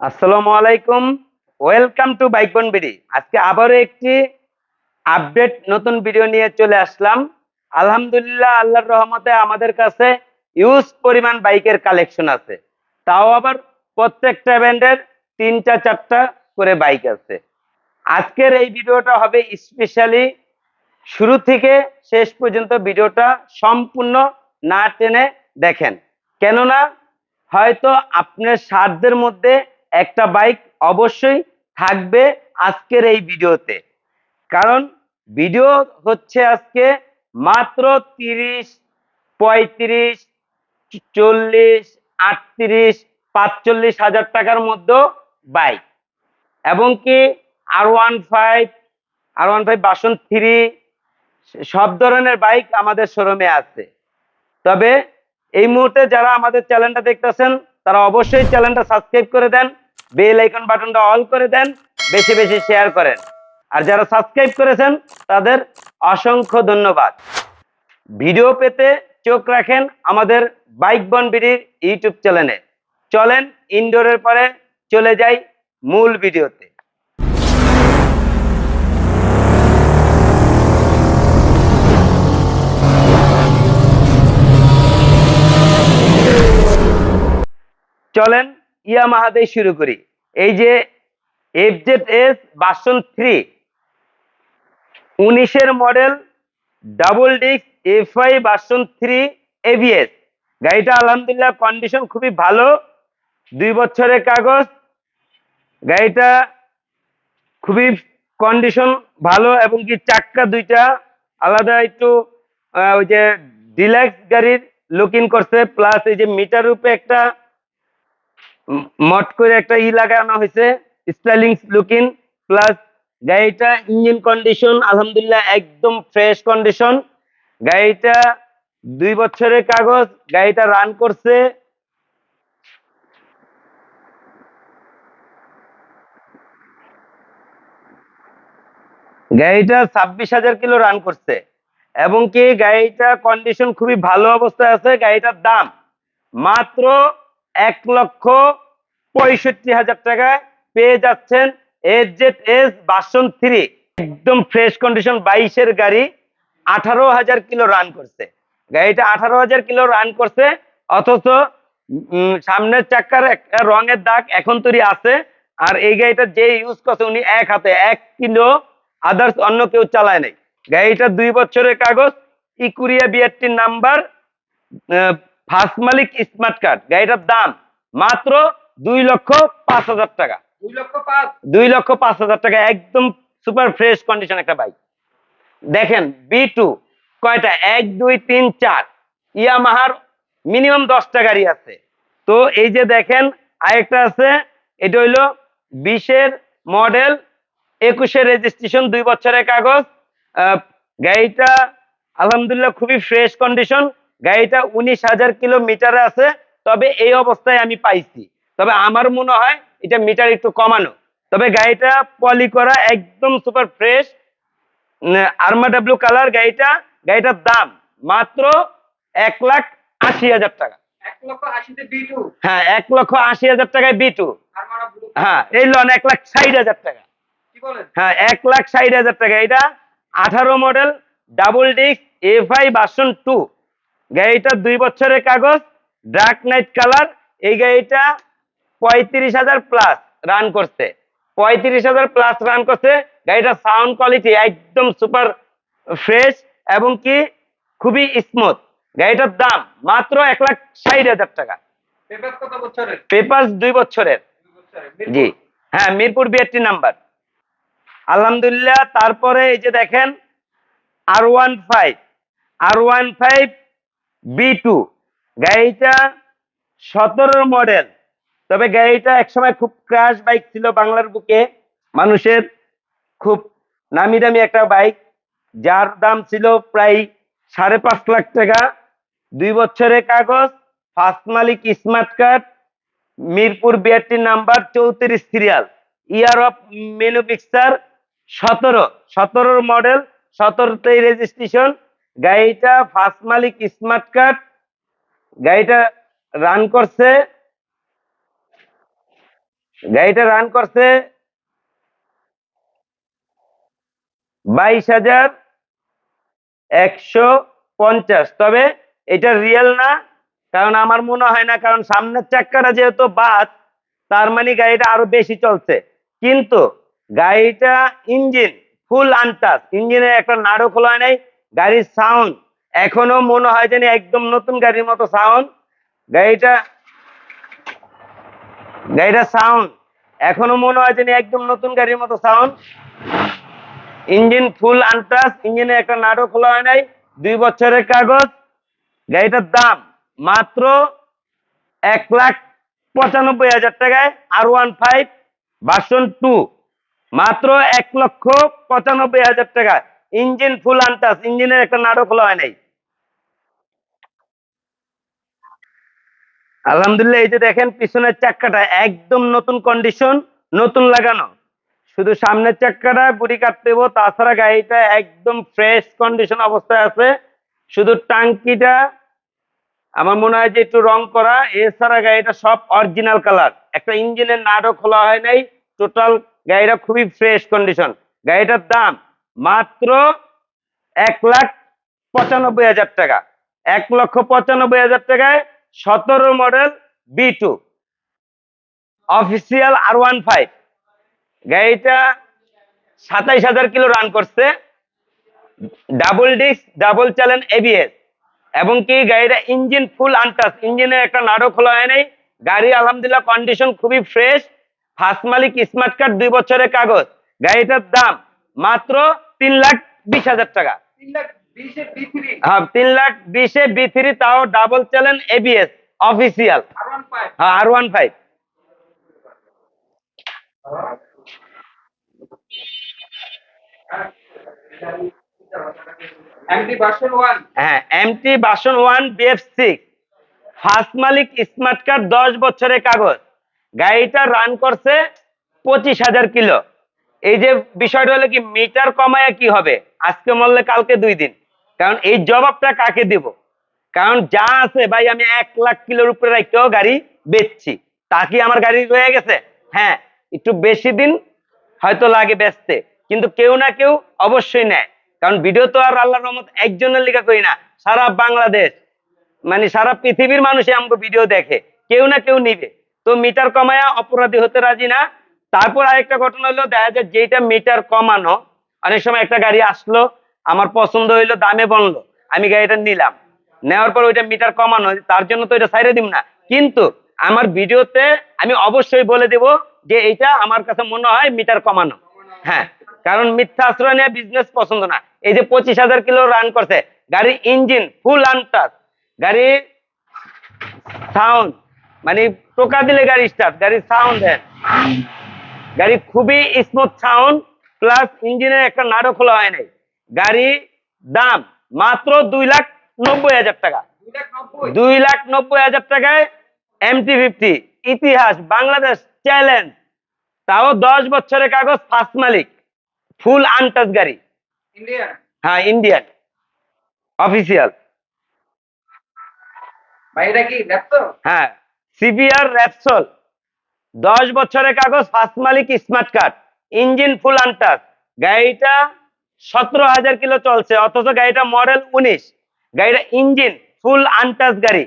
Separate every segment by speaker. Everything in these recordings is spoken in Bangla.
Speaker 1: আসসালামু আলাইকুম। ওয়েলকাম টু বাইক বন বিডি আজকে আবারও একটি আপডেট নতুন ভিডিও নিয়ে চলে আসলাম। আলহামদুলিল্লাহ, আল্লাহর রহমতে আমাদের কাছে ইউজ পরিমাণ বাইকের কালেকশন আছে। তাও আবার প্রত্যেকটা ব্র্যান্ডের তিনটা, চারটা করে বাইক আছে। আজকের এই ভিডিওটা হবে স্পেশালি শুরু থেকে শেষ পর্যন্ত ভিডিওটা সম্পূর্ণ না টেনে দেখেন। কেননা, হয়তো আপনার সাধ্যের মধ্যে একটা বাইক অবশ্যই থাকবে আজকের এই ভিডিওতে। কারণ ভিডিও হচ্ছে আজকে মাত্র তিরিশ, পঁয়ত্রিশ, চল্লিশ, আটত্রিশ, পাঁচচল্লিশ হাজার টাকার মধ্যে বাইক এবং কি R one five R one five version three সব ধরনের বাইক আমাদের শোরুমে আছে। তবে এই মুহূর্তে যারা আমাদের চ্যানেলটা দেখতেছেন, তারা অবশ্যই চ্যানেলটা সাবস্ক্রাইব করে দেন। বেল আইকন বাটনটা অল করে দেন, বেশি বেশি শেয়ার করেন। আর যারা সাবস্ক্রাইব করেছেন, তাদের অসংখ্য ধন্যবাদ। ভিডিও পেতে চোখ রাখেন আমাদের বাইক বন বিডির ইউটিউব চ্যানেলে। চলেন ইনডোরের পরে চলে যাই মূল ভিডিওতে। চলেন ইয়ামাহা দিয়ে শুরু করি। এই যে F Z S version three উনিশের model double disc F I version three ABS গাড়িটা আলহামদুলিল্লাহ কন্ডিশন খুবই ভালো। দুই বছরের কাগজ। গাড়িটা খুবই কন্ডিশন ভালো এবং কি চাক্কা দুইটা। আলাদা একটু ওই যে ডিলাক্স গাড়ির লুকিং করছে। প্লাস এই যে মিটার রূপে একটা মট করে একটা ই লাগানো হয়েছে স্টাইলিং লুকিং প্লাস গাড়িটা ইঞ্জিন কন্ডিশন আলহামদুলিল্লাহ একদম ফ্রেশ কন্ডিশন গাড়িটা দুই বছরের কাগজ, গাড়িটা রান করছে। গাড়িটা ছাব্বিশ হাজার কিলো রান করছে। এবং কি গাড়িটা কন্ডিশন খুবই ভালো অবস্থায় আছে, গাড়িটার দাম মাত্র এক লক্ষ পঁয়ষট্টি হাজার টাকায় পেয়ে যাচ্ছেন S Z S version three. একদম ফ্রেশ কন্ডিশন বাইশের গাড়ি, আঠারো হাজার কিলো রান করছে। গাড়িটা আঠারো হাজার কিলো রান করছে, অথচ সামনের চাকার রঙের দাগ এখন তৈরি আছে। আর এই গাড়িটা যে ইউজ করছে উনি এক হাতে, এক কিলো আদার্স অন্য কেউ চালায় নাই। গাড়িটা দুই বছরের কাগজ, ইকুরিয়া বিআরটির নাম্বার ফার্স্ট মালিক স্মার্ট কার্ড গাড়িটার দাম মাত্র দুই লক্ষ পাঁচ হাজার টাকা।
Speaker 2: দুই লক্ষ পাঁচ।
Speaker 1: হাজার টাকা একদম সুপার ফ্রেশ কন্ডিশন একটা বাইক। দেখেন বি টু কয়টা? এক দুই তিন চার। ইয়ামাহার মিনিমাম দশটা গাড়ি আছে। তো এই যে দেখেন আরেকটা আছে এটা হইল বিশের মডেল একুশের রেজিস্ট্রেশন দুই বছরের কাগজ। আহ, গাড়িটা আলহামদুলিল্লাহ খুবই ফ্রেশ কন্ডিশন গাড়িটা উনিশ হাজার কিলোমিটারে আছে তবে এই অবস্থায় আমি পাইছি। তবে আমার মনে হয় এটা মিটার একটু কমানো। তবে গাড়িটা পলি করা একদম সুপার ফ্রেশ আর্মা ডাব্লু কালার গাড়িটা গাড়িটার দাম মাত্র এক লাখ আশি হাজার টাকা। হ্যাঁ এক লক্ষ আশি হাজার টাকায় বি টু
Speaker 2: আর মারা ব্লু
Speaker 1: হ্যাঁ এই লন এক লাখ ষাট হাজার টাকা। হ্যাঁ এক লাখ ষাট হাজার টাকা। এটা আঠারো model double disc F I version two গাড়িটা দুই বছরের কাগজ ডার্ক নাইট কালার এই গাড়িটা পঁয়ত্রিশ হাজার প্লাস রান করছে। পঁয়ত্রিশ হাজার প্লাস রান করছে গাড়িটার সাউন্ড কোয়ালিটি একদম সুপার ফ্রেশ এবং কি খুবই স্মুথ গাড়িটার দাম মাত্র এক লাখ ষাট হাজার টাকা।
Speaker 2: পেপার
Speaker 1: দুই বছরের। জি। হ্যাঁ মিরপুর বিআরটি নাম্বার আলহামদুলিল্লাহ তারপরে এই যে দেখেন R one five R one five B two গাড়িটা সতেরো মডেল তবে গাড়িটা একসময় খুব ক্র্যাশ বাইক ছিল বাংলার বুকে। মানুষের খুব নামি দামি একটা বাইক যার দাম ছিল প্রায় সাড়ে পাঁচ লাখ টাকা। দুই বছরের কাগজ ফার্স্ট মালিক smart card Mirpur BRT number চৌত্রিশ সিরিয়াল ইয়ার অফ ম্যানুফ্যাকচার সতেরো। সতেরোর মডেল সতেরোতেই রেজিস্ট্রেশন গাড়িটা ফার্স্ট মালিক স্মার্ট কার্ড গাড়িটা রান করছে, গাড়িটা রান করছে বাইশ হাজার একশো পঞ্চাশ। তবে এটা রিয়েল না, কারণ আমার মনে হয় না, কারণ সামনের চাক্কাটা যেহেতু বাদ, তার মানে গাড়িটা আরও বেশি চলছে। কিন্তু গাড়িটা ইঞ্জিন ফুল আনটাচ ইঞ্জিনের একটা নাড়ো খোলা নাই গাড়ির সাউন্ড এখনও মনে হয় যেন একদম নতুন গাড়ির মতো সাউন্ড গাড়িটা গাড়িটা সাউন্ড এখনও মনে হয় যেন একদম নতুন গাড়ির মতো সাউন্ড ইঞ্জিন ফুল আনটাচ ইঞ্জিনে একটা নাটক খোলা হয় নাই, দুই বছরের কাগজ। গাড়িটার দাম মাত্র এক লাখ পঁচানব্বই হাজার টাকায় R one five version two মাত্র এক লক্ষ পঁচানব্বই হাজার টাকা ইঞ্জিন ফুল আনটাচ ইঞ্জিনের একটা নাটক খোলা হয় নাই। আলহামদুলিল্লাহ, এই যে দেখেন, পিছনের চাক্কাটা একদম নতুন কন্ডিশন নতুন লাগানো। শুধু সামনের চাক্কাটা বুড়ি কাটতে হব তাছাড়া গাড়িটা একদম ফ্রেশ কন্ডিশন অবস্থায় আছে। শুধু টাঙ্কিটা, আমার মনে হয় যে একটু রং করা, এছাড়া গাড়িটা সব অরিজিনাল কালার একটা ইঞ্জিনের নাটও খোলা হয় নাই টোটাল গাড়িটা খুবই ফ্রেশ কন্ডিশন গাড়িটার দাম মাত্র এক লাখ পঁচানব্বই হাজার টাকা। এক লক্ষ পঁচানব্বই হাজার টাকায় সতেরো model B two official R one five গাড়িটা সাতাইশ হাজার কিলো রান করছে। ডাবল ডিস্ক ডাবল চ্যালেন এবিএস এবং কি গাড়িটা ইঞ্জিন ফুল আনটাচ ইঞ্জিনের একটা নাড়ো খোলা হয় নাই। গাড়ি আলহামদুলিল্লাহ কন্ডিশন খুবই ফ্রেশ ফার্স্ট মালিক স্মার্ট কার্ড দুই বছরের কাগজ। গাড়িটার দাম মাত্র তিন লাখ বিশ হাজার টাকা।
Speaker 2: তিন লাখ বিশে বি থ্রি।
Speaker 1: হ্যাঁ তিন লাখ বিশে বি থ্রি তাও ডাবল চ্যালেন এবিএস অফিসিয়াল হ্যাঁ আর ওয়ান ফাইভ হ্যাঁ MT version one BF six first মালিক স্মার্ট কার্ড দশ বছরের কাগজ। গাড়িটা রান করছে পঁচিশ হাজার কিলো। এই যে বিষয়টা হলো কি, মিটার কমায় কি হবে? আজকে মরলে কালকে দুই দিন। কারণ এই জবাবটা কাকে দিব? কারণ যা আছে, ভাই, আমি এক লাখ কিলোর উপরে রাখতেও গাড়ি বেচছি। তা কি আমার গাড়ি রয়ে গেছে? হ্যাঁ একটু বেশি দিন হয়তো লাগে বেচতে। কিন্তু কেউ না কেউ অবশ্যই নেয়। কারণ ভিডিও তো আর আল্লাহ রহমত একজনের লিখা করি না, সারা বাংলাদেশ মানে সারা পৃথিবীর মানুষই আমাকে ভিডিও দেখে। কেউ না কেউ নিবে। তো মিটার কমায়া অপরাধী হতে রাজি না? তারপর আরেকটা ঘটনা হলো, দেখা যায় যেটা মিটার কমানো, অনেক সময় একটা গাড়ি আসলো, আমার পছন্দ হইল, দামে বনলো, আমি গাড়িটা নিলাম। নেওয়ার পর ওইটা মিটার কমানো, তার জন্য তো এটা সাইরে দিব না। কিন্তু আমার ভিডিওতে আমি অবশ্যই বলে দেব যে এইটা আমার কাছে মনে হয় মিটার কমানো। হ্যাঁ কারণ মিথ্যা আশ্রয় নিয়ে বিজনেস পছন্দ না। এই যে পঁচিশ হাজার কিলো রান করছে, গাড়ির ইঞ্জিন ফুল আনটাচ গাড়ির সাউন্ড মানে টোকা দিলে গাড়ি স্টার্ট গাড়ির সাউন্ড দেন। গাড়ি খুবই স্মুথ সাউন্ড প্লাস ইঞ্জিনের একটা নাড়ো খোলা হয় নাই গাড়ি দাম মাত্র দুই লাখ নব্বই হাজার টাকা।
Speaker 2: দুই লাখ নব্বই
Speaker 1: হাজার টাকায় এমটি ফিফটি ইতিহাস বাংলাদেশ চ্যালেঞ্জ তাও দশ বছরের কাগজ ফার্স্ট মালিক। ফুল আনটাচ গাড়ি।
Speaker 2: ইন্ডিয়ান
Speaker 1: হ্যাঁ ইন্ডিয়ান অফিসিয়াল হ্যাঁ সিবিআর র্যাপসল দশ বছরের কাগজ ফার্স্ট মালিক smart card engine full untouch গাড়িটা সতেরো হাজার কিলো চলছে, অথচ গাড়িটা মডেল উনিশ। গাড়িটা ইঞ্জিন ফুল আনটাচ গাড়ি।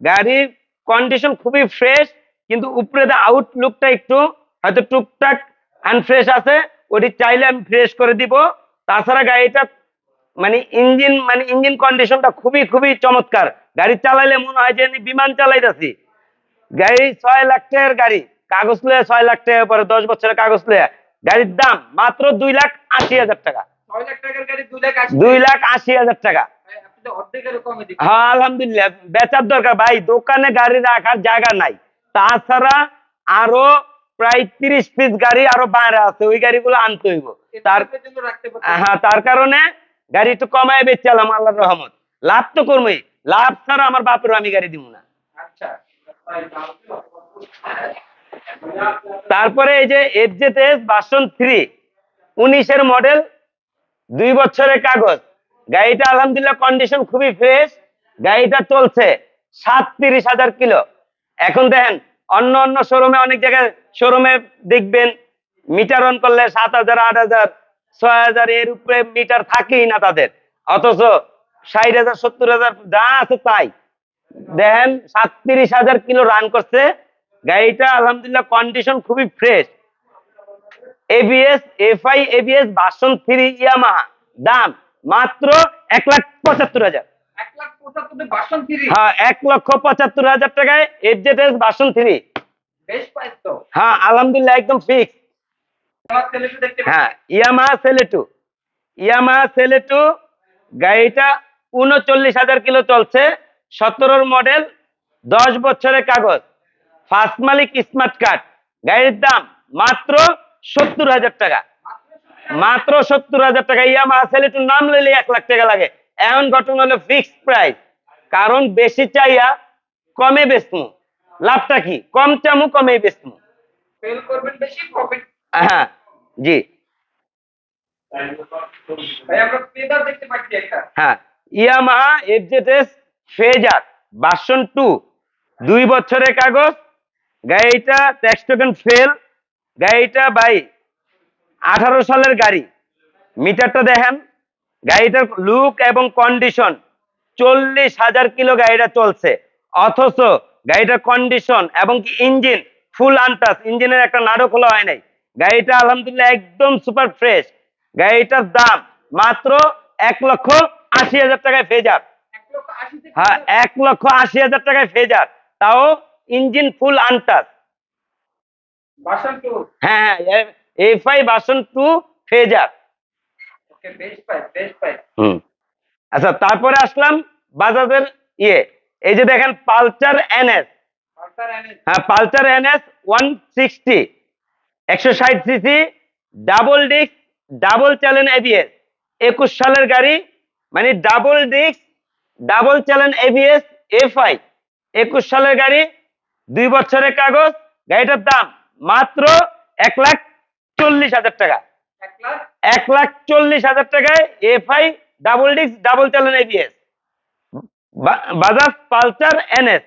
Speaker 1: গাড়ির কন্ডিশন খুবই ফ্রেশ কিন্তু উপরে আউটলুকটা একটু হয়তো টুকটাক আনফ্রেশ আছে, ওটি চাইলে আমি ফ্রেশ করে দিব। তাছাড়া গাড়িটা মানে ইঞ্জিন মানে ইঞ্জিন কন্ডিশনটা খুবই খুবই চমৎকার। গাড়ি চালাইলে মনে হয় যে আমি বিমান চালাইতেছি। গাড়ি ছয় লাখ টাকার গাড়ি। কাগজ লয়ে ছয় লাখ টাকা পরে দশ বছরের কাগজ লয়ে গাড়ির দাম মাত্র দুই লাখ আশি হাজার টাকা।
Speaker 2: দুই লাখ আশি।
Speaker 1: হাজার টাকা। হ্যাঁ আলহামদুলিল্লাহ বেচার দরকার। ভাই দোকানে গাড়ি রাখার জায়গা নাই। তাছাড়া আরও প্রায় তিরিশ পিস গাড়ি আরও বাইরে আছে ওই গাড়িগুলো আনতে হইব। তার হ্যাঁ তার কারণে গাড়ি একটু কমায় বেচালাম আল্লাহর রহমত। লাভ তো করবোই লাভ ছাড়া আমার বাপেরও আমি গাড়ি দিব না।
Speaker 2: আচ্ছা।
Speaker 1: তারপরে এই যে এফজেড ভার্সন থ্রি উনিশের মডেল দুই বছরের কাগজ। গাড়িটা আলহামদুলিল্লাহ কন্ডিশন খুবই ফ্রেশ গাড়িটা চলছে সাতত্রিশ হাজার কিলো। এখন দেখেন, অন্য অন্য শোরুমে অনেক জায়গায় শোরুমে দেখবেন মিটার অন করলে সাত হাজার, আট হাজার, ছয় হাজার, এর উপরে মিটার থাকেই না তাদের। অথচ ষাট হাজার, সত্তর হাজার, যা আছে তাই। দেখেন, সাতত্রিশ হাজার কিলো রান করছে গাড়িটা আলহামদুলিল্লাহ কন্ডিশন খুবই fresh ABS FI ABS version three Yamaha দাম মাত্র এক লাখ পঁচাত্তর হাজার।
Speaker 2: এক বাসন
Speaker 1: হ্যাঁ এক লক্ষ পঁচাত্তর হাজার টাকায় এফজেডএস ভার্সন থ্রি হ্যাঁ আলহামদুলিল্লাহ একদম ফিক্স হ্যাঁ ইয়ামাহা সেলেটু ইয়ামাহা সেলেটু গাড়িটা উনচল্লিশ হাজার কিলো চলছে। সতেরোর মডেল দশ বছরের কাগজ। ফার্স্ট মালিক স্মার্ট কার্ড। গাড়ির দাম মাত্র সত্তর হাজার টাকা। মাত্র সত্তর হাজার টাকা। ইয়ামাহা সেলেটুর নাম লইলে এক লাখ টাকা লাগে। এমন ঘটনা হলো ফিক্সড প্রাইস কারণ বেশি চাইয়া কমে বেচমু। লাভটা কি? কম চামু কমে বেচমু। হ্যাঁ জি। হ্যাঁ Yamaha FZS Fazer version two দুই বছরের কাগজ গাড়িটা ট্যাক্স টোকেন ফেল গাড়িটা বাই আঠারো সালের গাড়ি। মিটারটা দেখেন গাড়িটার লুক এবং কন্ডিশন চল্লিশ হাজার কিলো গাড়িটা চলছে। অথচ গাড়িটার কন্ডিশন এবং কি ইঞ্জিন ফুল আনটাস ইঞ্জিনের একটা নাড়ও খোলা হয় নাই। গাড়িটা আলহামদুলিল্লাহ একদম সুপার ফ্রেশ গাড়িটার দাম মাত্র এক লক্ষ আশি হাজার টাকায় ফেজার। হ্যাঁ এক লক্ষ আশি হাজার টাকায় ফেজার। তাও ইঞ্জিন ফুল আনটাস
Speaker 2: বাসন
Speaker 1: হ্যাঁ হ্যাঁ এফআই ভার্সন টু ফেজার। হুম। আচ্ছা তারপরে আসলাম বাজাজের ইয়ে। এই যে দেখেন পালচার এনএস। হ্যাঁ পালচার এনএস ওয়ান সিক্সটি। একশো ষাট সিসি ডাবল ডিস্ক ডাবল চ্যালেন এবিএস একুশ সালের গাড়ি মানে ডাবল ডিস্ক ডাবল চ্যালেন এবিএস এফআই। একুশ সালের গাড়ি দুই বছরের কাগজ, গাড়িটার দাম মাত্র এক লাখ চল্লিশ হাজার টাকা।
Speaker 2: এক লাখ
Speaker 1: চল্লিশ হাজার টাকায় এফআই ডাবল ডিস্ক ডাবল চ্যালেন এবিএস বাজাজ পালচার এনএস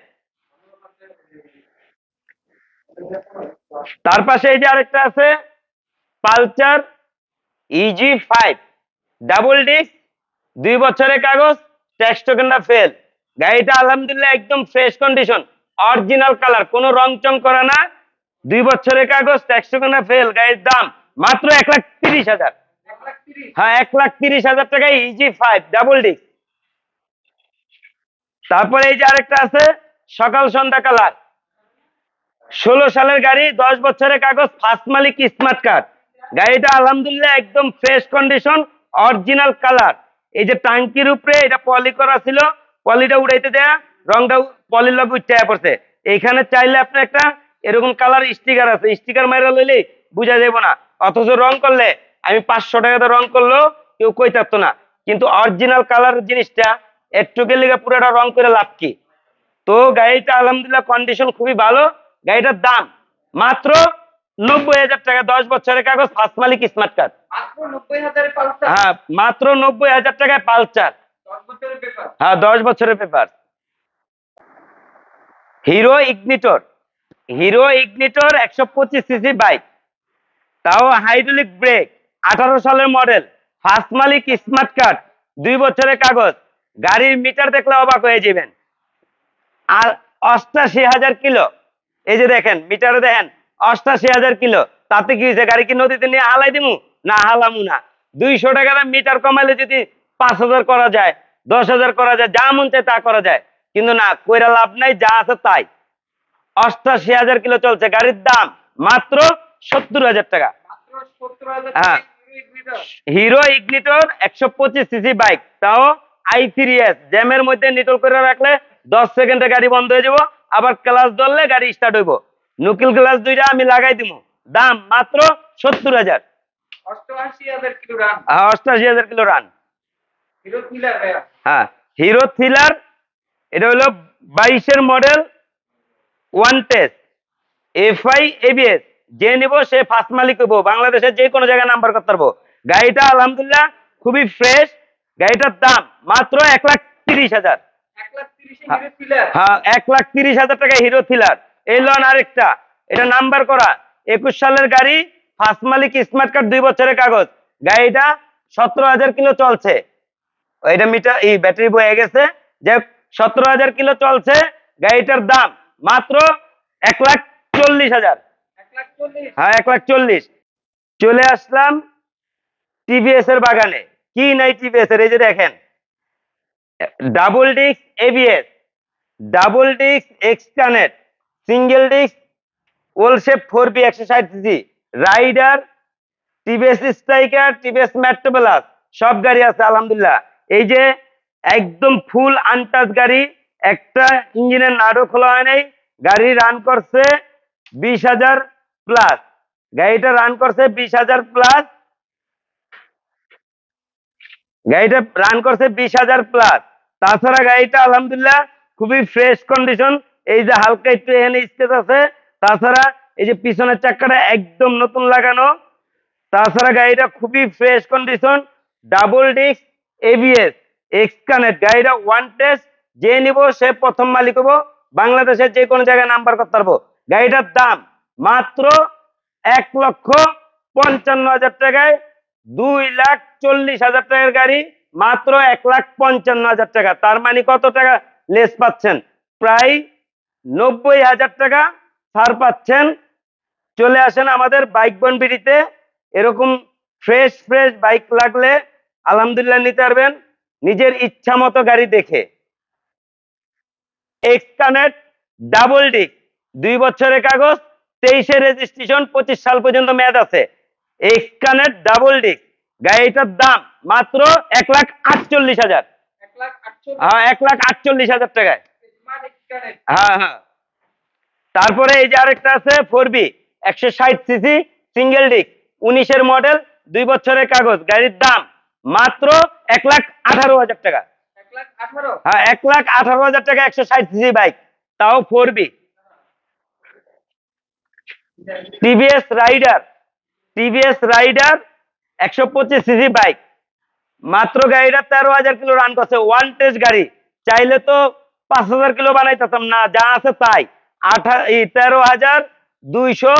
Speaker 1: তার পাশে এই যে আরেকটা আছে পালচার ইজি ফাইভ ডাবল ডিস্ক দুই বছরের কাগজ ট্যাক্স টোকেনটা ফেল গাড়িটা আলহামদুলিল্লাহ একদম ফ্রেশ কন্ডিশন অরিজিনাল কালার কোনো রং চং করা না। দুই বছরের কাগজ ট্যাক্স টোকেনটা ফেল গাড়ির দাম মাত্র এক লাখ তিরিশ হাজার। হ্যাঁ এক লাখ তিরিশ হাজার টাকায় ইজি ফাইভ ডাবল ডিস্ক তারপরে এই যে আরেকটা আছে, সকাল সন্ধ্যা কালার ষোলো সালের গাড়ি, দশ বছরের কাগজ ফার্স্ট মালিক স্মার্ট কার্ড গাড়িটা আলহামদুলিল্লাহ একদম ফ্রেশ কন্ডিশন অরিজিনাল কালার এই যে টাঙ্কির উপরে, এটা পলি করা ছিল পলিটা উড়াইতে দেয়া। রংটা পলির লগে উঠতে পড়ছে। এইখানে চাইলে আপনি একটা এরকম কালার স্টিকার আছে। স্টিকার মাইরা লইলে বুঝা যাবে না। অথচ রং করলে আমি পাঁচশো টাকাতে রং করলেও কেউ কই থাকতো না। কিন্তু অরিজিনাল কালার জিনিসটা একটু গেলে পুরোটা রং করে লাভ কি? তো গাড়িটা আলহামদুলিল্লাহ কন্ডিশন খুবই ভালো। গাড়িটার দাম মাত্র নব্বই হাজার টাকা। দশ বছরের কাগজ ফার্স্ট মালিক স্মার্ট কার্ড হ্যাঁ মাত্র নব্বই হাজার টাকায় পালচার হ্যাঁ দশ বছরের paper Hero Ignitor. Hero Ignitor একশো পঁচিশ সিসি বাইক। তাও হাইড্রোলিক ব্রেক, আঠারো সালের মডেল, ফার্স্ট মালিক স্মার্ট কার্ড, দুই বছরের কাগজ। গাড়ির মিটার দেখলে অবাক হয়ে যাবেন। আর অষ্টাশি হাজার কিলো। এই যে দেখেন, মিটারে দেখেন, অষ্টাশি হাজার কিলো। তাতে কি হয়েছে, গাড়ি কি নদীতে নিয়ে হালাই দিমু? না, হালামু না। দুইশো টাকা মিটার কমাইলে যদি পাঁচ হাজার করা যায়, দশ হাজার করা যায়, যা মন চায় তা করা যায়। কিন্তু না কইরা লাভ নাই যা আছে তাই। অষ্টাশি হাজার কিলো চলছে গাড়ির দাম মাত্র সত্তর হাজার টাকা। হ্যাঁ।
Speaker 2: Hero Ignitor.
Speaker 1: একশো পঁচিশ সিসি বাইক তাও আই থ্রি এস জ্যামের মধ্যে নিটল করে রাখলে দশ সেকেন্ডে গাড়ি বন্ধ হয়ে যাব আবার ক্লাস ধরলে গাড়ি স্টার্ট হইব। নুকিল গ্লাস দুইটা আমি লাগাই দিব দাম মাত্র সত্তর হাজার।
Speaker 2: অষ্টআশি হাজার কিলো রান
Speaker 1: কিলো রান হ্যাঁ হিরো থ্রিলার এটা হলো বাইশের model one test FI ABS যে নিব সে ফার্স্ট মালিক হইব। বাংলাদেশের যে কোনো জায়গায় নাম্বার করতে পারব। গাড়িটা আলহামদুলিল্লাহ খুবই ফ্রেশ গাড়িটার দাম মাত্র এক লাখ তিরিশ হাজার।
Speaker 2: কিলার
Speaker 1: হ্যাঁ। এক লাখ তিরিশ হাজার টাকা হিরো থ্রিলার এই লন আরেকটা এটা নাম্বার করা। একুশ সালের গাড়ি ফার্স্ট মালিক স্মার্ট কার্ড দুই বছরের কাগজ। গাড়িটা সতেরো হাজার কিলো চলছে। এটা মিটার এই ব্যাটারি বয়ে গেছে। যে সতেরো হাজার কিলো চলছে গাড়িটার দাম মাত্র এক লাখ চল্লিশ হাজার। হ্যাঁ এক লাখ চল্লিশ। চলে আসলাম টিভিএস এর বাগানে। কি নাই টিভিএস এর? এই যে দেখেন। Double disc ABS double disc এক্সটানেট, single disc ওল শেপ ফোর বি একশো ষাট CC Raider TVS Striker TVS Metro plus সব গাড়ি আছে, আলহামদুলিল্লাহ। এই যে একদম ফুল আনটাচ গাড়ি। একটা ইঞ্জিনের নাড়ও খোলা হয় নাই। গাড়ি রান করছে বিশ হাজার প্লাস গাড়িটা রান করছে বিশ হাজার প্লাস গাড়িটা রান করছে বিশ হাজার প্লাস তাছাড়া গাড়িটা আলহামদুলিল্লাহ খুবই ফ্রেশ কন্ডিশন এই যে হালকা একটু এখানে স্কেচ আছে। তাছাড়া এই যে পিছনের চাক্কাটা একদম নতুন লাগানো। তাছাড়া গাড়িটা খুবই fresh condition double disc ABS connect গাড়িটা ওয়ান টেস্ট যে নিব সে প্রথম মালিক হব। বাংলাদেশের যে কোনো জায়গায় নাম্বার করতে পারব। গাড়িটার দাম মাত্র এক লক্ষ পঞ্চান্ন হাজার টাকায় দুই লাখ চল্লিশ হাজার টাকার গাড়ি, মাত্র এক লাখ পঞ্চান্ন হাজার টাকা। তার মানে কত টাকা লেস পাচ্ছেন? প্রায় নব্বই হাজার টাকা ছাড় পাচ্ছেন। চলে আসেন আমাদের বাইক বন বিড়িতে। এরকম ফ্রেশ ফ্রেশ বাইক লাগলে আলহামদুলিল্লাহ নিতে পারবেন। নিজের ইচ্ছা মতো গাড়ি দেখে। এক্সকানেট ডাবল ডিক দুই বছরের কাগজ তেইশে রেজিস্ট্রেশন পঁচিশ সাল পর্যন্ত মেয়াদ আছে। এক্সকানেট ডাবল ডিক গাড়িটার দাম মাত্র এক লাখ আটচল্লিশ হাজার। হ্যাঁ এক লাখ আটচল্লিশ হাজার টাকায়। হ্যাঁ হ্যাঁ। তারপরে এই যে আরেকটা আছে ফোর বি একশো ষাট সিসি সিঙ্গেল ডিক উনিশের মডেল দুই বছরের কাগজ গাড়ির দাম মাত্র এক লাখ আঠারো হাজার টাকা। হ্যাঁ এক লাখ আঠারো হাজার টাকা একশো ষাট সিসি বাইক তাও four B. TVS Raider TVS Raider একশো পঁচিশ সিজি বাইক। মাত্র গাড়িটা তেরো হাজার কিলো রান করছে ওয়ান টেস্ট গাড়ি। চাইলে তো পাঁচ হাজার কিলো বানাইতাম না যা আছে তাই। আঠা তেরো হাজার দুইশো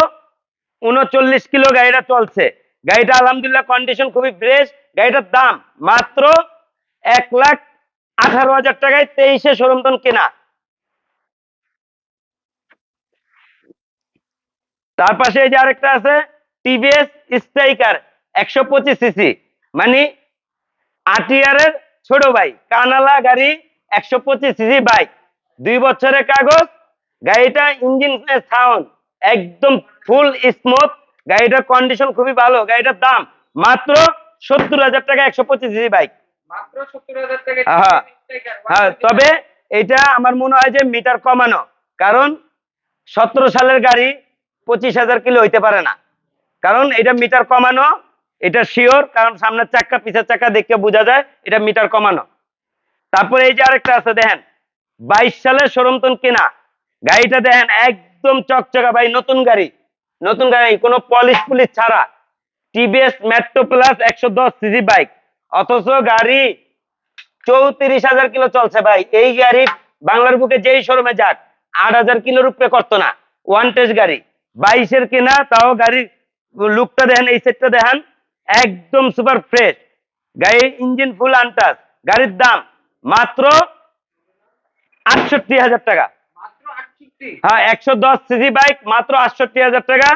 Speaker 1: উনচল্লিশ কিলো গাড়িটা চলছে। গাড়িটা আলহামদুলিল্লাহ কন্ডিশন খুবই ফ্রেশ গাড়িটার দাম মাত্র এক লাখ আঠারো হাজার টাকায় তেইশে সরমতন কেনা। তার পাশে এই যে আরেকটা আছে টিভিএস স্ট্রাইকার একশো পঁচিশ সিসি মানে আটিয়ারের ছোট ভাই, কানালা গাড়ি একশো পঁচিশ সিসি বাইক দুই বছরের কাগজ, গাড়িটা ইঞ্জিন সাউন্ড একদম ফুল স্মুথ গাড়িটার কন্ডিশন খুবই ভালো। গাড়িটার দাম মাত্র সত্তর হাজার টাকা একশো পঁচিশ সিসি বাইক হ্যাঁ। হ্যাঁ তবে এটা আমার মনে হয় যে মিটার কমানো। কারণ সতেরো সালের গাড়ি পঁচিশ হাজার কিলো হইতে পারে না। কারণ এটা মিটার কমানো এটা শিওর কারণ সামনের চাক্কা পিছের চাক্কা দেখে বোঝা যায় এটা মিটার কমানো। তারপরে এই যে আরেকটা আছে দেখেন বাইশ সালের সরমতন কেনা। গাড়িটা দেখেন একদম চকচকা ভাই নতুন গাড়ি। নতুন গাড়ি কোনো পলিশ পুলিশ ছাড়া। টিভিএস মেট্রো প্লাস একশো দশ সিসি বাইক অথচ গাড়ি চৌত্রিশ হাজার কিলো চলছে ভাই। এই গাড়ি বাংলার বুকে যেই শোরুমে যাক, আট হাজার কিলোর উপরে করতো না। ওয়ান টেস্ট গাড়ি। বাইশের কিনা, তাও গাড়ির লুকটা দেখেন, এই সেটটা দেখেন, একদম সুপার ফ্রেশ গাড়ির ইঞ্জিন ফুল আনটাস গাড়ির দাম মাত্র আটষট্টি হাজার টাকা। হ্যাঁ একশো দশ সিসি বাইক মাত্র আটষট্টি হাজার টাকা।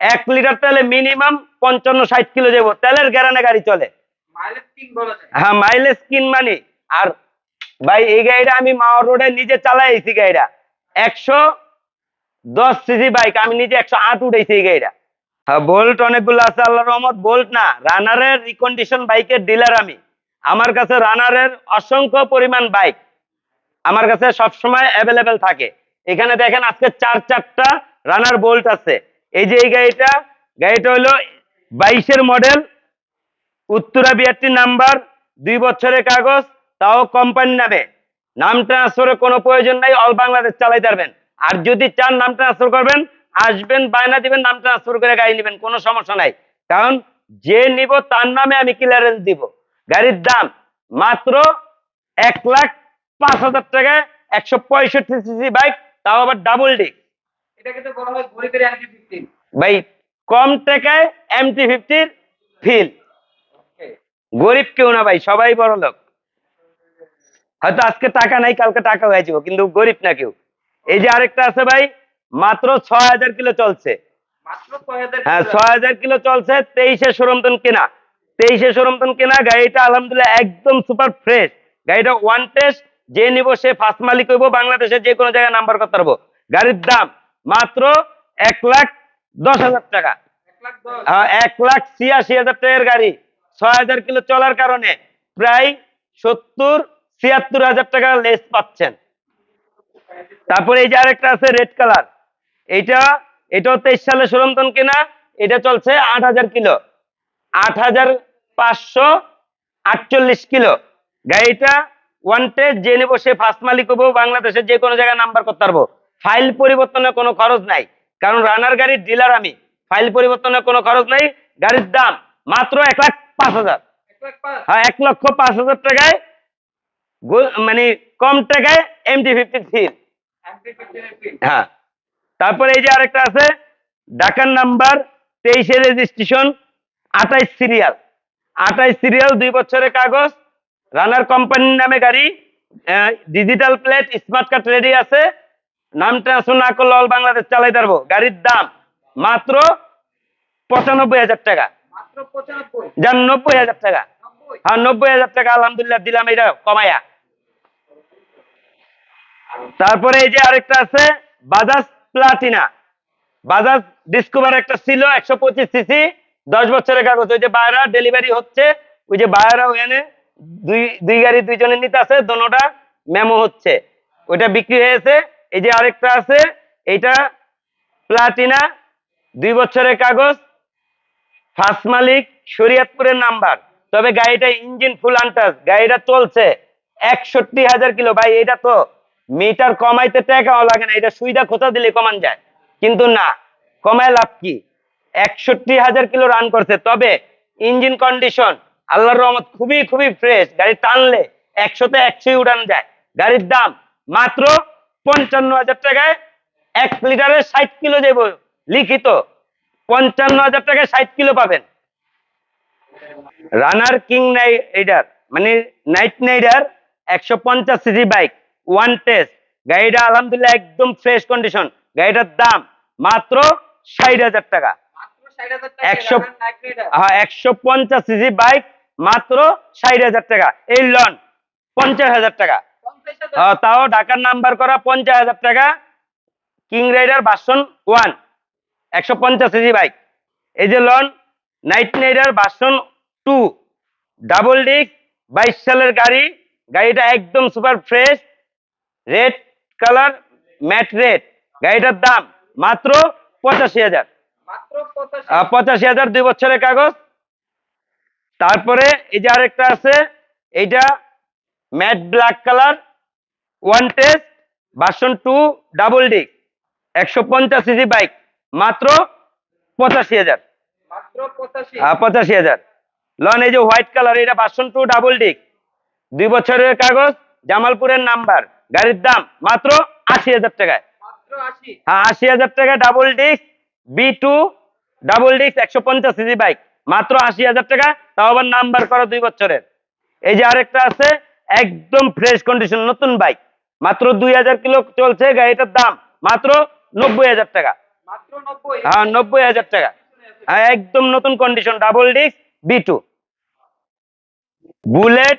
Speaker 1: এক লিটার তেলে মিনিমাম পঞ্চান্ন ষাট কিলো যাব। তেলের গ্যারানে গাড়ি চলে। হ্যাঁ মাইলেজ কিন মানি? আর ভাই এই গাড়িটা আমি রোডে নিজে চালাইছি গাড়িটা। একশো দশ সিসি বাইক আমি নিজে একশো আট উঠেছি এই গাড়িটা। হ্যাঁ বোল্ট অনেকগুলো আছে আল্লাহ রহমত বোল্ট না। রানারের রিকন্ডিশন বাইকের ডিলার আমি। আমার কাছে রানারের অসংখ্য পরিমাণ বাইক। আমার কাছে সবসময় অ্যাভেলেবেল থাকে। এখানে দেখেন আজকে চার চারটা রানার বোল্ট আছে। এই যে এই গাড়িটা গাড়িটা হলো বাইশের মডেল উত্তরা বিআরটি নাম্বার দুই বছরের কাগজ, তাও কোম্পানি নামে। নাম ট্রান্সফারের কোনো প্রয়োজন নাই অল বাংলাদেশ চালাই পারবেন। আর যদি চান নাম ট্রান্সফার করবেন, আসবেন, বায়না দিবেন, নাম ট্রান্সফার করে গাড়ি নেবেন, কোনো সমস্যা নাই। কারণ যে নিব তার নামে আমি ক্লিয়ারেন্স দিব। গাড়ির দাম মাত্র এক লাখ পাঁচ হাজার টাকায় একশো পঁয়ষট্টি সিসি বাইক তাও আবার ডাবল
Speaker 2: বলা হয় ফিফটিন
Speaker 1: ভাই কম টাকায় এমটি ফিফটির ফিল গরিব কেউ না ভাই সবাই বড় লোক। হয়তো আজকে টাকা নাই কালকে টাকা হয়ে যাব কিন্তু গরিব না কেউ। এই যে আরেকটা আছে ভাই মাত্র ছয় হাজার কিলো চলছে। হ্যাঁ ছয় হাজার কিলো চলছে তেইশে সরমতন কেনা। তেইশে সরমতন কেনা গাড়িটা আলহামদুলিল্লাহ একদম সুপার ফ্রেশ গাড়িটা ওয়ান টেস্ট যে নিব সে ফার্স্ট মালিক হইব বাংলাদেশের যে কোনো জায়গায় নাম্বার করতে পারব। গাড়ির দাম মাত্র এক লাখ দশ হাজার টাকা।
Speaker 2: এক লাখ দশ?
Speaker 1: হ্যাঁ, এক লাখ ছিয়াশি হাজার টাকার গাড়ি। ছয় হাজার কিলো চলার কারণে প্রায় সত্তর ছিয়াত্তর হাজার টাকা লেস পাচ্ছেন। তারপরে এই যে আরেকটা আছে রেড কালার এইটা এটাও তেইশ সালে সরন্তন কিনা এটা চলছে আট হাজার কিলো। আট হাজার পাঁচশো আটচল্লিশ কিলো। গাড়িটা ওয়ান টেস্ট যে নেব সে ফার্স্ট মালিক হব বাংলাদেশের যে কোনো জায়গায় নাম্বার করতে পারব। ফাইল পরিবর্তনের কোনো খরচ নাই। কারণ রানার গাড়ির ডিলার আমি। ফাইল পরিবর্তনের কোনো খরচ নাই। গাড়ির দাম মাত্র এক লাখ পাঁচ হাজার। হ্যাঁ এক লক্ষ পাঁচ হাজার টাকায় মানে কম টাকায় এমটি ফিফটি ফিল
Speaker 2: অ্যান্টি ফিফটিনের পিন
Speaker 1: হ্যাঁ। তারপরে এই যে আরেকটা আছে ঢাকার নাম্বার তেইশে রেজিস্ট্রেশন আঠাইশ সিরিয়াল আঠাইশ সিরিয়াল দুই বছরের কাগজ রানার কোম্পানির নামে গাড়ি digital plate smart card ready আছে। নাম ট্রান্সফার না করলে অল বাংলাদেশ চালাই পারব গাড়ির দাম মাত্র পঁচানব্বই হাজার টাকা। যার নব্বই হাজার টাকা। হ্যাঁ নব্বই হাজার টাকা আলহামদুলিল্লাহ দিলাম এটা কমায়া। তারপরে এই যে আরেকটা আছে বাজাজ প্লাটিনা বাজাজ ডিসকভার একটা ছিল একশো পঁচিশ সিসি দশ বছরের কাগজ। ওই যে বায়রা ডেলিভারি হচ্ছে ওই যে বায়রা ওখানে দুই দুই গাড়ি দুইজনে নিতে আছে, দোনোটা মেমো হচ্ছে। ওইটা বিক্রি হয়েছে, এই যে আরেকটা আছে, এইটা প্লাটিনা দুই বছরের কাগজ ফার্স্ট মালিক, শরীয়তপুরের নাম্বার। তবে গাড়িটা ইঞ্জিন ফুল আনটাস গাড়িটা চলছে একষট্টি হাজার কিলো। ভাই, এটা তো মিটার কমাইতে টাকাও লাগে না, এটা সুইদা খোঁচা দিলে কমান যায়? কিন্তু না, কমায় লাভ কি? একষট্টি হাজার কিলো রান করছে। তবে ইঞ্জিন কন্ডিশন আল্লাহর রহমত খুবই খুবই ফ্রেশ গাড়ি টানলে একশোতে একশোই উড়ান যায়। গাড়ির দাম মাত্র পঞ্চান্ন হাজার টাকায় এক লিটারে ষাট কিলো যাব লিখিত পঞ্চান্ন হাজার টাকায় ষাট কিলো পাবেন। রানার কিং রাইডার মানে নাইট রাইডার একশো পঞ্চাশ সিসি বাইক ওয়ান টেস্ট গাড়িটা আলহামদুলিল্লাহ একদম ফ্রেশ কন্ডিশন গাড়িটার দাম মাত্র ষাট হাজার টাকা। একশো- হ্যাঁ একশো পঞ্চাশ সিসি বাইক মাত্র ষাট হাজার টাকা। এই লন পঞ্চাশ হাজার টাকা। তাও ঢাকার নাম্বার করা পঞ্চাশ হাজার টাকা। কিং রাইডার বাসন ওয়ান একশো পঞ্চাশ সিসি বাইক এই যে loan Knight Rider version two double disc বাইশ সালের গাড়ি। গাড়িটা একদম super fresh red colour matte red গাড়িটার দাম মাত্র পঁচাশি হাজার।
Speaker 2: পঁচাশি
Speaker 1: হাজার দুই বছরের কাগজ। তারপরে এই যে আরেকটা আছে এইটা matte black colour one test version two double D একশো পঞ্চাশ সিসি বাইক মাত্র পঁচাশি হাজার।
Speaker 2: পঁচাশি।
Speaker 1: হাজার। লন এই যে হোয়াইট কালার এটা ভার্সন টু ডাবল ডিক দুই বছরের কাগজ জামালপুরের নাম্বার গাড়ির দাম মাত্র আশি হাজার টাকায়। হ্যাঁ আশি হাজার টাকা double disc B two double disc একশো পঞ্চাশ সিসি বাইক মাত্র আশি হাজার টাকা। তাও আবার নাম্বার করা দুই বছরের। এই যে আরেকটা আছে একদম ফ্রেশ কন্ডিশন নতুন বাইক মাত্র দুই হাজার কিলো চলছে গাড়িটার দাম মাত্র নব্বই হাজার টাকা। হ্যাঁ নব্বই হাজার টাকা। হ্যাঁ একদম নতুন condition double disc B two Bullet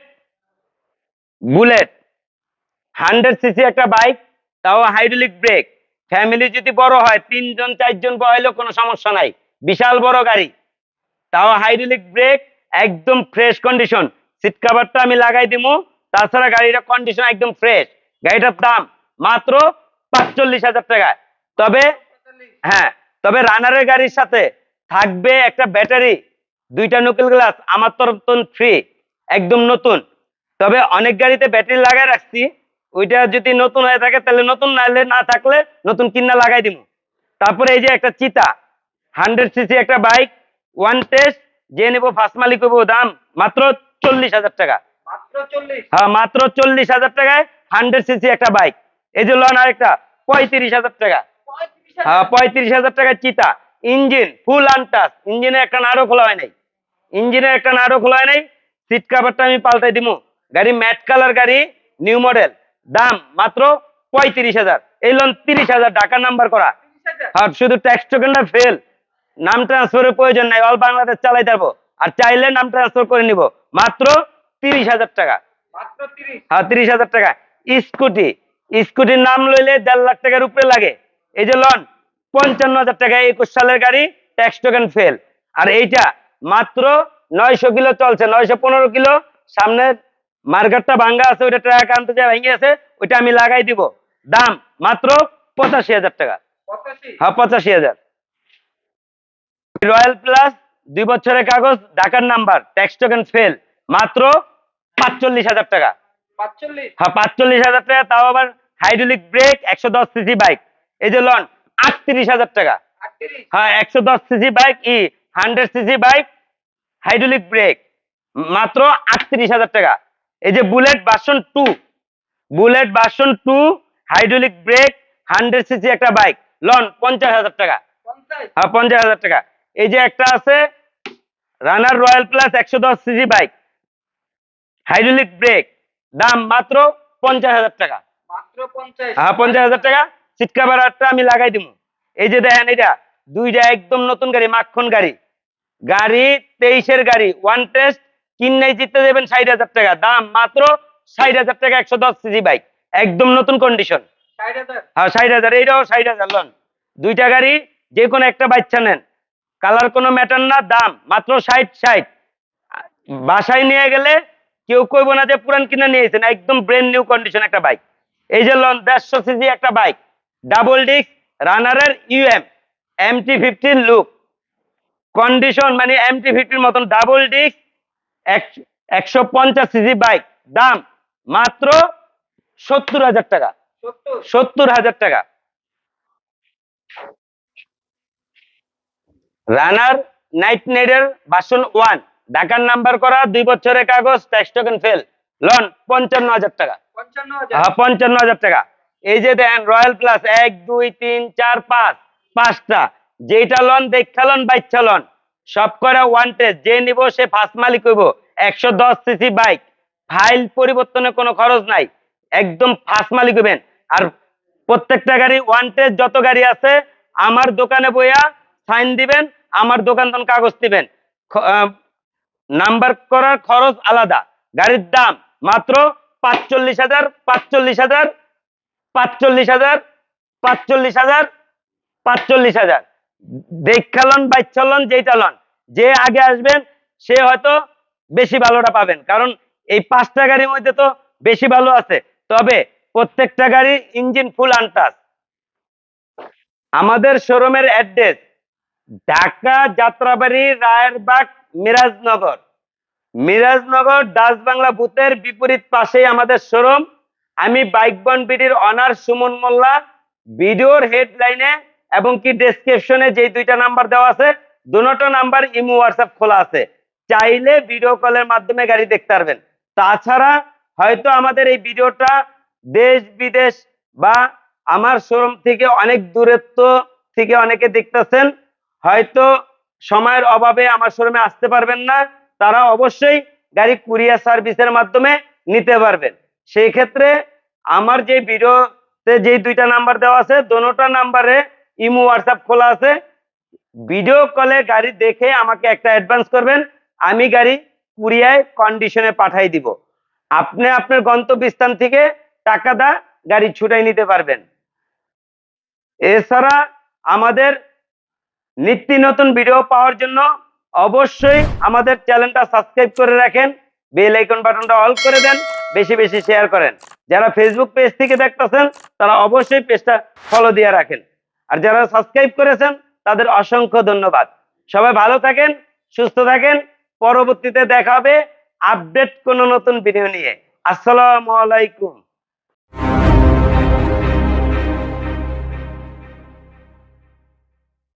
Speaker 1: Bullet hundred CC একটা বাইক তাও হাইড্রোলিক ব্রেক ফ্যামিলি যদি বড় হয় তিনজন চারজন বহাইলেও কোনো সমস্যা নাই। বিশাল বড় গাড়ি। তাও হাইড্রোলিক ব্রেক একদম ফ্রেশ কন্ডিশন সিট কাভারটা আমি লাগাই দিবো তাছাড়া গাড়িটা কন্ডিশন একদম ফ্রেশ গাড়িটার দাম মাত্র পাঁচচল্লিশ হাজার টাকা। তবে হ্যাঁ তবে রানারের গাড়ির সাথে থাকবে একটা ব্যাটারি দুইটা নকল গ্লাস আমার তরফ ফ্রি একদম নতুন। তবে অনেক গাড়িতে ব্যাটারি লাগাই রাখছি, ওইটা যদি নতুন হয়ে থাকে, তাহলে নতুন নাহলে না থাকলে নতুন কিনা লাগাই দিব তারপরে এই যে একটা চিতা হান্ড্রেড সিসি একটা বাইক ওয়ান টেস্ট যে নেব ফার্স্ট মালিক হব দাম মাত্র চল্লিশ হাজার টাকা। হ্যাঁ মাত্র চল্লিশ হাজার টাকায় হান্ড্রেড সিসি একটা বাইক এই যে লন আরেকটা পঁয়ত্রিশ হাজার টাকা। হ্যাঁ পঁয়ত্রিশ হাজার টাকা চিতা। ইঞ্জিন ফুল আনটাস ইঞ্জিনের একটা নাড়ও খোলা হয় নাই। ইঞ্জিনের একটা নাড়ও খোলা হয় নাই। সিট কাভারটা আমি পাল্টাই দিমু। গাড়ি ম্যাট কালার গাড়ি নিউ মডেল দাম মাত্র পঁয়ত্রিশ হাজার। এই লোন তিরিশ হাজার ঢাকার নাম্বার করা। আর শুধু ট্যাক্স টোকেনটা ফেল নাম ট্রান্সফারের প্রয়োজন নাই অল বাংলাদেশ চালাই যাব আর চাইলে নাম ট্রান্সফার করে নিব। মাত্র তিরিশ হাজার টাকা। হ্যাঁ তিরিশ হাজার টাকা। স্কুটি। স্কুটির নাম লইলে দেড় লাখ টাকার উপরে লাগে। এই যে লন পঞ্চান্ন হাজার টাকা একুশ সালের গাড়ি ট্যাক্স টোকেন ফেল আর এইটা মাত্র নয়শো কিলো চলছে নয়শো পনেরো কিলো। সামনে মার্কেটটা ভাঙ্গা আছে ওইটা ট্রাক আনতে যায় ভেঙে আছে ওইটা আমি লাগাই দিব। দাম মাত্র পঁচাশি হাজার টাকা। হ্যাঁ পঁচাশি হাজার। রয়্যাল প্লাস দুই বছরের কাগজ ঢাকার নাম্বার ট্যাক্স টোকেন ফেল মাত্র পাঁচচল্লিশ হাজার টাকা। হ্যাঁ পাঁচচল্লিশ হাজার টাকা তাও আবার হাইড্রোলিক ব্রেক একশো দশ সিসি বাইক এই যে লন আটত্রিশ হাজার টাকা। হ্যাঁ একশো দশ সিসি বাইক ই hundred CC bike hydraulic brake মাত্র আটত্রিশ হাজার টাকা। এই যে Bullet version two Bullet version two hydraulic brake hundred CC একটা বাইক লন পঞ্চাশ হাজার টাকা। হ্যাঁ পঞ্চাশ হাজার টাকা। এই যে একটা আছে রানার রয়্যাল প্লাস একশো দশ সিসি বাইক হাইড্রোলিক ব্রেক দাম মাত্র পঞ্চাশ হাজার টাকা। হ্যাঁ পঞ্চাশ হাজার টাকা। সিট কাভারটা আমি লাগাই দিব এই যে দেখেন এটা দুইটা একদম নতুন গাড়ি মাখন গাড়ি। গাড়ি তেইশের গাড়ি ওয়ান টেস্ট কিন্নাই জিততে দেবেন ষাট হাজার টাকা। দাম মাত্র ষাট হাজার টাকা একশো দশ সিসি বাইক একদম নতুন কন্ডিশন হ্যাঁ ষাট হাজার এইটাও ষাট হাজার লন। দুইটা গাড়ি যে কোনো একটা বাচ্চা নেন। কালার কোনো ম্যাটার না দাম মাত্র ষাট ষাট। বাসায় নিয়ে গেলে কেউ কইব না যে পুরান কিনে নিয়েছেন একদম ব্রেন নিউ কন্ডিশন একটা বাইক এই যে লন দেড়শো সিসি একটা বাইক ডাবল ডিস্ক রানারের UM M T fifteen look condition মানে এম টি ফিফটির মতন ডাবল ডিস্ক একশো পঞ্চাশ সিসি বাইক দাম মাত্র সত্তর হাজার টাকা।
Speaker 2: সত্তর
Speaker 1: হাজার টাকা। রানার নাইট নেডের বাসন ওয়ান। ঢাকার নাম্বার করা দুই বছরের কাগজ ট্যাক্স টোকেন ফেল লন পঞ্চান্ন হাজার টাকা। হ্যাঁ পঞ্চান্ন হাজার টাকা। এই যে দেখেন রয়্যাল প্লাস এক দুই তিন চার পাঁচ পাঁচটা। যেটা লন দেখা লন বাইচ্ছা লন। সব করে ওয়ান টেস্ট যে নিব সে ফার্স্ট মালিক হইব। একশো দশ সিসি বাইক। ফাইল পরিবর্তনের কোনো খরচ নাই। একদম ফার্স্ট মালিক হইবেন। আর প্রত্যেকটা গাড়ি ওয়ান টেস্ট যত গাড়ি আছে আমার দোকানে বইয়া সাইন দিবেন। আমার দোকান তখন কাগজ দিবেন। নাম্বার করার খরচ আলাদা। গাড়ির দাম মাত্র পাঁচচল্লিশ হাজার পাঁচচল্লিশ হাজার পাঁচচল্লিশ হাজার পাঁচচল্লিশ হাজার পাঁচচল্লিশ হাজার। দেখালন বাইচালন যেটা লন যে আগে আসবেন, সে হয়তো বেশি ভালোটা পাবেন। কারণ এই পাঁচটা গাড়ির মধ্যে তো বেশি ভালো আছে। তবে প্রত্যেকটা গাড়ি ইঞ্জিন ফুল আনটাস আমাদের শোরুমের অ্যাড্রেস ঢাকা যাত্রাবাড়ি, রায়েরবাগ, মিরাজনগর। মিরাজনগর দাস বাংলা বুথের বিপরীত পাশেই আমাদের শোরুম। আমি বাইক বন বিডির অনার সুমন মোল্লা। ভিডিওর হেডলাইনে এবং কি ডেসক্রিপশনে যে দুইটা নাম্বার দেওয়া আছে দুটো নাম্বার ইমো হোয়াটসঅ্যাপ খোলা আছে। চাইলে ভিডিও কলের মাধ্যমে গাড়ি দেখতে পারবেন। তাছাড়া হয়তো আমাদের এই ভিডিওটা দেশ, বিদেশ বা আমার শোরুম থেকে অনেক দূরত্ব থেকে অনেকে দেখতেছেন। হয়তো সময়ের অভাবে আমার শোরুমে আসতে পারবেন না, তারা অবশ্যই গাড়ি কুরিয়ার সার্ভিসের মাধ্যমে নিতে পারবেন। সেই ক্ষেত্রে আমার যে ভিডিওতে যে দুইটা নাম্বার দেওয়া আছে, দোনোটা নাম্বারে ইমো, হোয়াটসঅ্যাপ খোলা আছে। ভিডিও কলে গাড়ি দেখে আমাকে একটা অ্যাডভান্স করবেন, আমি গাড়ি কুরিয়ায় কন্ডিশনে পাঠাই দিব। আপনি আপনার গন্তব্যস্থান থেকে টাকা দা গাড়ি ছুটাই নিতে পারবেন। এছাড়া আমাদের নিত্য নতুন ভিডিও পাওয়ার জন্য অবশ্যই আমাদের চ্যানেলটা সাবস্ক্রাইব করে রাখেন বেল আইকন বাটনটা অল করে দেন, বেশি বেশি শেয়ার করেন। যারা ফেসবুক পেজ থেকে দেখতেছেন, তারা অবশ্যই পেজটা ফলো দিয়ে রাখেন। আর যারা সাবস্ক্রাইব করেছেন, তাদের অসংখ্য ধন্যবাদ। সবাই ভালো থাকেন, সুস্থ থাকেন, পরবর্তীতে দেখা হবে আপডেট কোনো নতুন ভিডিও নিয়ে। আসসালামু আলাইকুম।